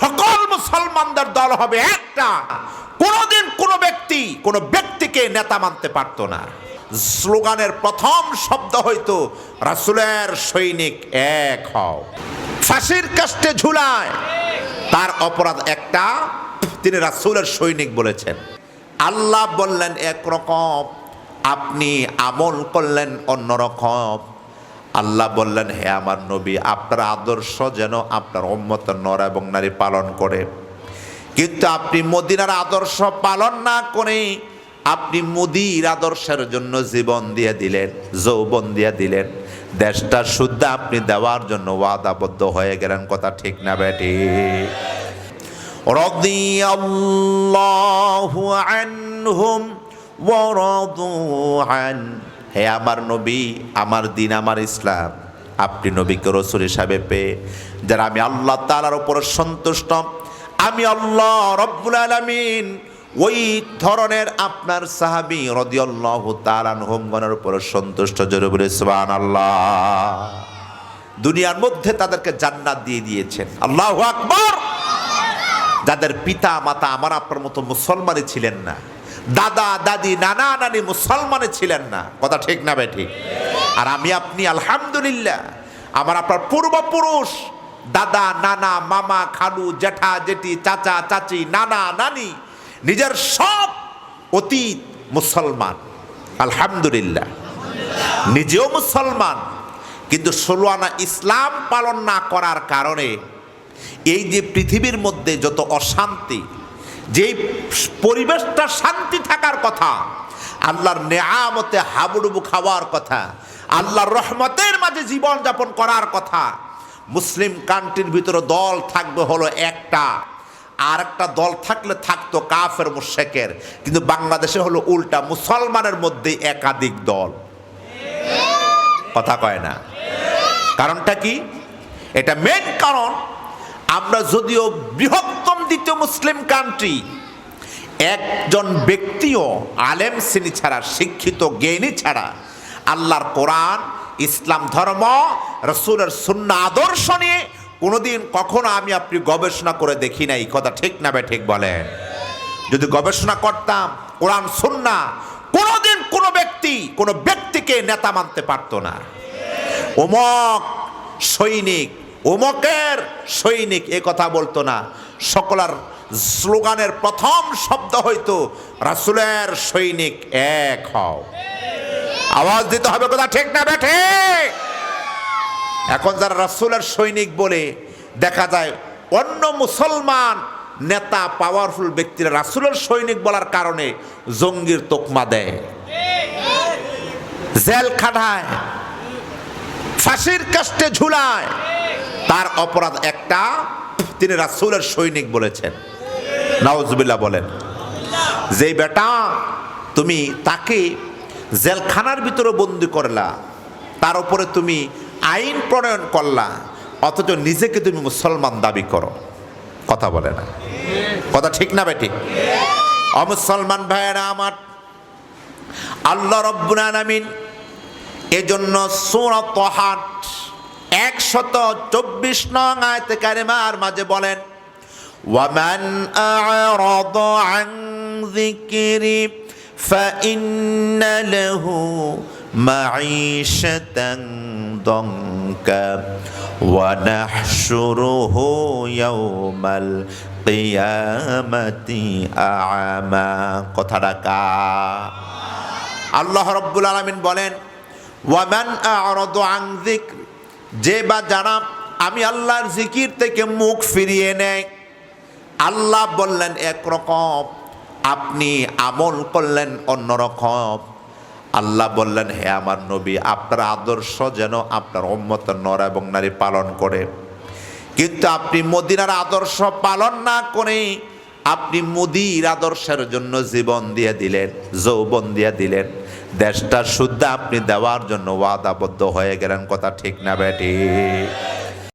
সকল মুসলমানদের দল হবে একটা। কোনোদিন কোনো ব্যক্তি, কোনো ব্যক্তিকে নেতা মানতে পারতো না। স্লোগানের প্রথম শব্দ হইতো, রাসুলের সৈনিক এক হও। ফাঁসির কাস্টে ঝুলায়। তার অপরাধ একটা, তিনি রাসুলের সৈনিক বলেছেন। আল্লাহ বললেন, একরকম। আপনি আমল করলেন অন্যরকম। আল্লাহ বললেন হে আমার নবী আপনার আদর্শ যেন আপনার উম্মত নর এবং নারী পালন করে কিন্তু আপনি মদিনার আদর্শ পালন না করে আপনি মোদির আদর্শের জন্য জীবন দিয়ে দিলেন যৌবন দিয়ে দিলেন দেশটা শুদ্ধ আপনি দেওয়ার জন্য ওয়াদাবদ্ধ হয়ে গেলেন কথা ঠিক না বেটি رضي الله عنهم ورضوا عنه হে আমার নবী, আমার দিন, আমার ইসলাম। আপনি নবীকে, রসুল হিসাবে পেয়ে যারা আমি আল্লাহ তালার উপর সন্তুষ্ট, আমি আল্লাহ রব্বুল আলমিন ওই ধরনের আপনার সাহাবি রদিয়াল্লাহ তালান হোমগণের উপর সন্তুষ্ট। জোরে বলে সুবহান আল্লাহ দুনিয়ার মধ্যে তাদেরকে জান্নাত দিয়ে দিয়েছেন। আল্লাহ আকবর। যাদের পিতা মাতা আমার আপনার মতো মুসলমানই ছিলেন না। দাদা, দাদি, নানা, নানি মুসলমানে ছিলেন না। কথা ঠিক না বেঠি? আর আমি আপনি, আলহামদুলিল্লাহ। আমার আপনার পূর্বপুরুষ। দাদা, নানা, মামা, খালু, জেঠা, জেঠি, চাচা, চাচি, নানা, নানি। নিজের সব অতীত মুসলমান। আলহামদুলিল্লাহ। নিজেও মুসলমান। কিন্তু ষোলো আনা ইসলাম পালন না করার কারণে এই যে পৃথিবীর মধ্যে যত অশান্তি যেই পরিবেশটা শান্তি থাকার কথা, আল্লাহর নেয়ামতে হাবুডুবু খাওয়ার কথা, আল্লাহর রহমতের মাঝে জীবন যাপন করার কথা, মুসলিম কান্ট্রির ভিতরে দল থাকবে হলো একটা। আর একটা দল থাকলে থাকতো কাফের মুশেকের কিন্তু বাংলাদেশে হলো উল্টা, মুসলমানের মধ্যে একাধিক দল। কথা কয় না? কারণটা কি? এটা মেন কারণ, আমরা যদিও বৃহত্তম দ্বিতীয় মুসলিম কান্ট্রি একজন ব্যক্তিও আলেম শ্রেণি ছাড়া, শিক্ষিত, জ্ঞানী ছাড়া আল্লাহর কোরআন, ইসলাম ধর্ম, রসুলের শূন্য আদর্শ নিয়ে কোনোদিন কখনো আমি আপনি গবেষণা করে দেখি নাই। কথা ঠিক না বে ঠিক বলেন? যদি গবেষণা করতাম, কোরআন সুন্না কোনোদিন কোনো ব্যক্তি, কোনো ব্যক্তিকে নেতা মানতে পারতো না। অমক সৈনিক অমকের সৈনিক এ কথা বলতো না। সকলার স্লোগানের প্রথম শব্দ হইতো, রাসুলের সৈনিক এক হও। আওয়াজ দিতে হবে কথা ঠিক না বেঠে এখন যারা রাসুলের সৈনিক বলে দেখা যায়, অন্য মুসলমান নেতা পাওয়ারফুল ব্যক্তিরা রাসুলের সৈনিক বলার কারণে জঙ্গির তোকমা দেয়। জেল খাটায়, ফাঁসির কাস্টে ঝুলায়, তার অপরাধ একটা তিনি রাসুলের সৈনিক বলেছেন। নওয়াজবিল্লাহ বলেন যে বেটা তুমি তাকে জেলখানার ভিতরে বন্দি করলা তার উপরে তুমি আইন প্রণয়ন করলা অথচ নিজেকে তুমি মুসলমান দাবি করো। কথা বলে না। কথা ঠিক না বেটি? অমুসলমান ভাইয়েরা আমার আল্লাহ রব্বুল আলামিন এজন্য সুরত হাট একশত চব্বিশ নং আয়তে কারিমার মাঝে বলেন ওয়ামান আ'রাদ আন যিকরি فإن له معيشة ضنكا ونحشره يوم القيامة أعمى কথাটা কা আল্লাহ রব্বুল আলমিন বলেন ওয়ামান আরদ আং যিকর যে বা যারা আমি আল্লাহর জিকির থেকে মুখ ফিরিয়ে নেয়, আল্লাহ বললেন একরকম আপনি আমল করলেন অন্যরকম আল্লাহ বললেন, হে আমার নবী, আপনার আদর্শ যেন আপনার উম্মত নর এবং নারী পালন করে। কিন্তু আপনি মদিনার আদর্শ পালন না করে আপনি মোদির আদর্শের জন্য জীবন দিয়ে দিলেন, যৌবন দিয়ে দিলেন। দেশটা শুদ্ধ আপনি দেওয়ার জন্য ওয়াদাবদ্ধ হয়ে গেলেন কথা ঠিক না বেটি।